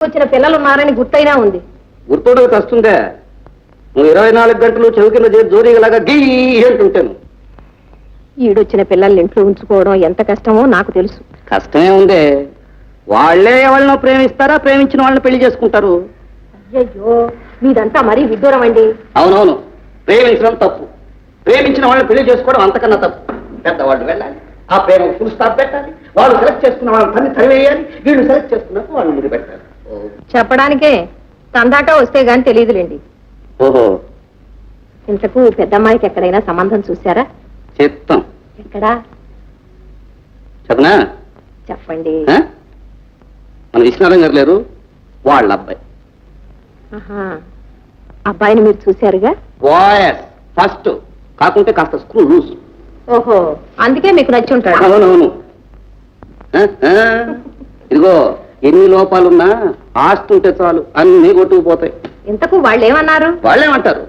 వచ్చిన పిల్లలు ఉన్నారని గుర్తైనా ఉంది. గుర్తుండక వస్తుందే నువ్వు ఇరవై నాలుగు గంటలు చెవి కింద జోరీగలాగా గీ అంటుంటాను. ఈడొచ్చిన పిల్లల్ని ఇంట్లో ఉంచుకోవడం ఎంత కష్టమో నాకు తెలుసు. కష్టమే ఉందే. వాళ్ళే ఎవరినో ప్రేమిస్తారా? ప్రేమించిన వాళ్ళని పెళ్ళి చేసుకుంటారు. అయ్యయ్యో మీదంతా మరీ విడ్డూరం అండి. అవునవును. ప్రేమించడం తప్పు. ప్రేమించిన వాళ్ళని పెళ్ళి చేసుకోవడం అంతకన్నా తప్పు. పెద్దవాళ్ళు వెళ్ళాలి ఆ ప్రేమ ఫుల్ స్టాప్ పెట్టాలి. వాళ్ళు సెలెక్ట్ చేసుకున్న వాళ్ళని తన్ని తరివేయాలి. వీళ్ళు సెలెక్ట్ చేసుకున్నట్టు వాళ్ళు ముందు పెట్టాలి చెప్పడానికే తందాక వస్తే గాని తెలియదులేండి. ఓహో. ఇంతకు పెద్దమ్మాయికి ఎక్కడైనా సంబంధం చూసారా చెప్తాం. ఎక్కడా? చదనా చెప్పండి. ఆ? మన విశ్వనాథం గారు లేరు వాళ్ళ అబ్బాయి ఆహా. అబ్బాయిని మీరు చూశారుగా? Voice first. కాకుంటే కాస్త స్క్రూ లూజ్. ఓహో. అందుకే మీకు నచ్చి ఉంటాడు అవునవును. ఆ, ఆ. ఇదిగో. ఎన్ని లోపాలున్నా ఆస్తి ఉంటే చాలు అన్ని కొట్టుకుపోతాయి. ఇంతకు వాళ్ళు ఏమన్నారు వాళ్ళేమంటారు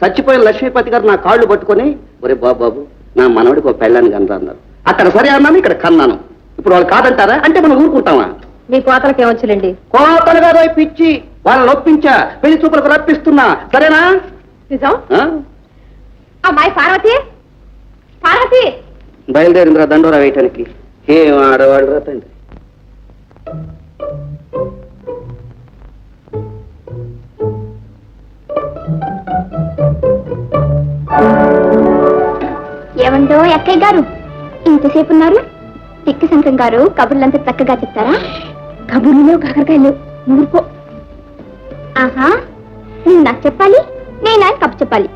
చచ్చిపోయిన లక్ష్మీపతి గారు నా కాళ్ళు పట్టుకొని ఒరే బాబు నా మనవడికి ఒక పెళ్ళాన్ని కనరా అన్నారు. అక్కడ సరే అన్నాను ఇక్కడ కన్నాను. ఇప్పుడు వాళ్ళు కాదంటారా? అంటే మనం ఊరుకుంటామా? మీ కోతలకి ఏమొచ్చులేండి కోతలు కాదు పిచ్చి. వాళ్ళని ఒప్పించా పెళ్ళి చూపులకు రప్పిస్తున్నా. సరేనా? నిజం? అమ్మాయి పార్వతి? పార్వతి? బయలుదేరిందిరా దండోరా వేయటానికి. ఏం ఆడవాడు రా తండ్రి? ఏమంటో ఎక్కయ్య గారు? ఇంతసేపు ఉన్నారు. తిక్కి శంకం గారు కబుర్లంతా చక్కగా చెప్తారా? కబుర్లు కాకరకాయలు ఊరుకో ఆహా నువ్వు నాకు చెప్పాలి నేను ఆయన కప్పు చెప్పాలి.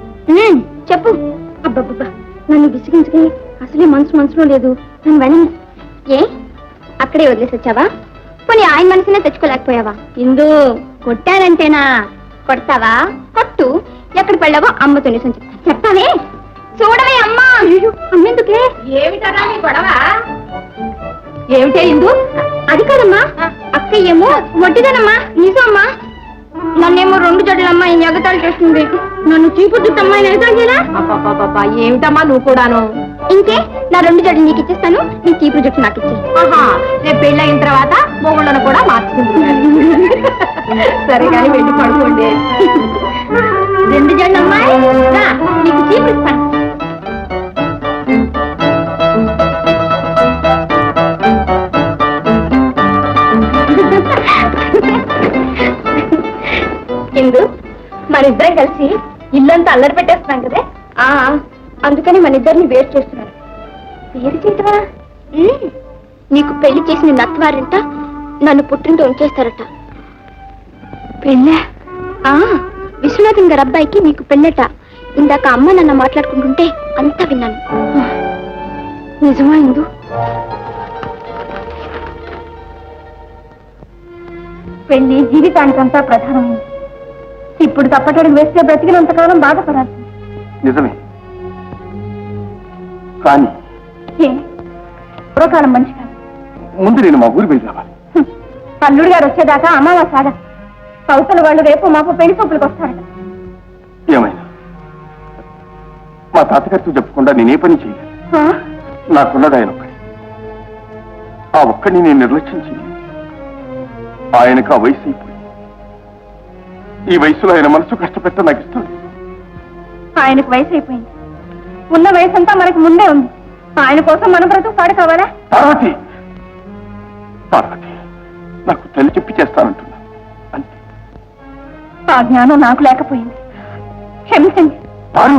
చెప్పు. అబ్బబ్బబ్బా నన్ను విసిగించుకుని అసలే మనసు మనసులో లేదు. నన్ను వెళ్ళను ఏ? అక్కడే వదిలేసి వచ్చావా పోనీ ఆయన మనసునే తెచ్చుకోలేకపోయావా? ఇందు కొట్టానంటేనా కొడతావా? కొట్టు ఎక్కడ పెళ్ళావో అమ్మతో నిజం చెప్తా. చెప్తావే? చూడవే అమ్మా. అమ్మెందుకే? ఏమిటరా నీ గొడవ? ఏమిటే ఇందు? అది కాదమ్మా. అక్క ఏమో వడ్డీదనమ్మా నిజమ్మా నన్నేమో రెండు జడ్లమ్మా ఈ ఎగతాళి చేస్తుంది. నన్ను చీపు చుట్టమ్మా ఏమిటమ్మా నువ్వు కూడాను? ఇంకే నా రెండు జడ్లు నీకు ఇచ్చేస్తాను. నీ చీపు జుట్టు నాకు ఇచ్చే ఆహా రేపు పెళ్ళయిన తర్వాత మొగుళ్ళను కూడా మార్చుకుంటున్నాను. సరే కానీ వెళ్ళి పడుకోండి. రెండు జడ్లమ్మా రా, నీకు చీపు ఇందు మనిద్దరం కలిసి ఇల్లంతా అల్లరి పెట్టేస్తున్నాం కదే? ఆ అందుకని మన ఇద్దరిని వేరు చేస్తున్నారు. వేరు చేయటమా నీకు పెళ్ళి చేసిన నత్వారింట నన్ను పుట్టింటూ ఉంచేస్తారట పెళ్ళా? ఆ విశ్వనాథన్ గారి అబ్బాయికి నీకు పెళ్ళట. ఇందాక అమ్మ నన్ను మాట్లాడుకుంటుంటే అంతా విన్నాను. నిజమా ఇందు? పెళ్ళి జీవితానికంతా ప్రధానమైంది. ఇప్పుడు తప్పటడుగు వేస్తే బ్రతికినంతకాలం బాధపడాలి. నిజమే. కానీ ఏ? పూర్వకాలం మంచి కాదు ముందు నేను మా ఊరి వెళ్ళి రావాలి హ్మ్. అల్లుడు గారు వచ్చేదాకా అమావాస ఆగదు. అవతల వాళ్ళు రేపు మాపు పెళ్ళి చూపులకు వస్తారట. ఏమైనా? మా తాతగారితో చెప్పకుండా నేనే పని చేయలేదు? నాకున్నది ఆయన ఒక్కడే. ఆ ఒక్కడిని నేను నిర్లక్ష్యం చేయలేదు ఆయనకు ఆ వయసు అయిపోయింది. ఈ వయసులో ఆయన మనసు కష్టపెట్ట నాకు ఇష్టం లేదు. ఆయనకు వయసు అయిపోయింది. ఉన్న వయసు అంతా మనకు ముందే ఉంది. ఆయన కోసం మన బ్రతుకు పాడు కావాలా? పార్వతి! పార్వతి! నాకు తల్లి చెప్పి చేస్తానంటున్నా అంతే ఆ జ్ఞానం నాకు లేకపోయింది. క్షమించండి. పారు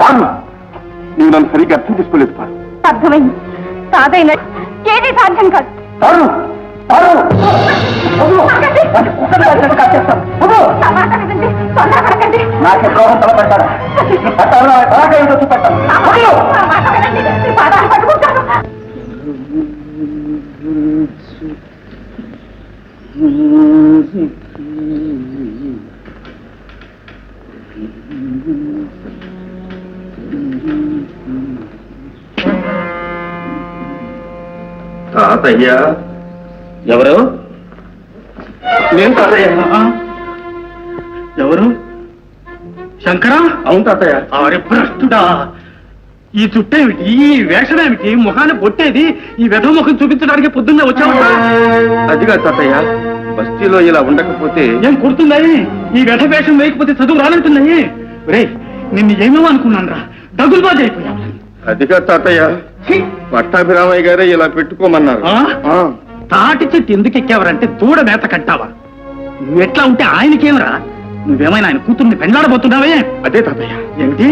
పారు నీవు నన్ను సరిగ్గా అర్థం చేసుకోలేదు పారు అర్థమైంది. సాధైన ఏది సాధ్యం కాదు. పారు పారు. నాకు ద్రోహం తలపెట్టారా చూపెట్టాను తాతయ్య ఎవరు? నేను తాతయ్య. ఎవరు? శంకరా? అవును తాతయ్య. అరే భ్రష్టుడా. ఈ చుట్టేమిటి? ఈ వేషమేమిటి? ముఖాన్ని పొట్టేది ఈ వెధ ముఖం చూపించడానికి పొద్దున్నే వచ్చావు అదిగా తాతయ్య. బస్తీలో ఇలా ఉండకపోతే ఏం కుడుతున్నాయి? ఈ వ్యధ వేషం వేయకపోతే చదువు రానంటున్నాయి రే నిన్ను ఏమేమో అనుకున్నాను రా డగులు బాజీ అయిపోయావు అదిగా తాతయ్య. పట్టాభిరామయ్య గారే ఇలా పెట్టుకోమన్నారు. తాటి చెట్టు ఎందుకు ఎక్కావరంటే దూడ మేత కట్టావా నువ్వు ఎట్లా ఉంటే ఆయనకేమరా? నువ్వేమైనా ఆయన కూతుర్ని పెండాడబోతున్నావే అదే తాతయ్య. ఏమిటి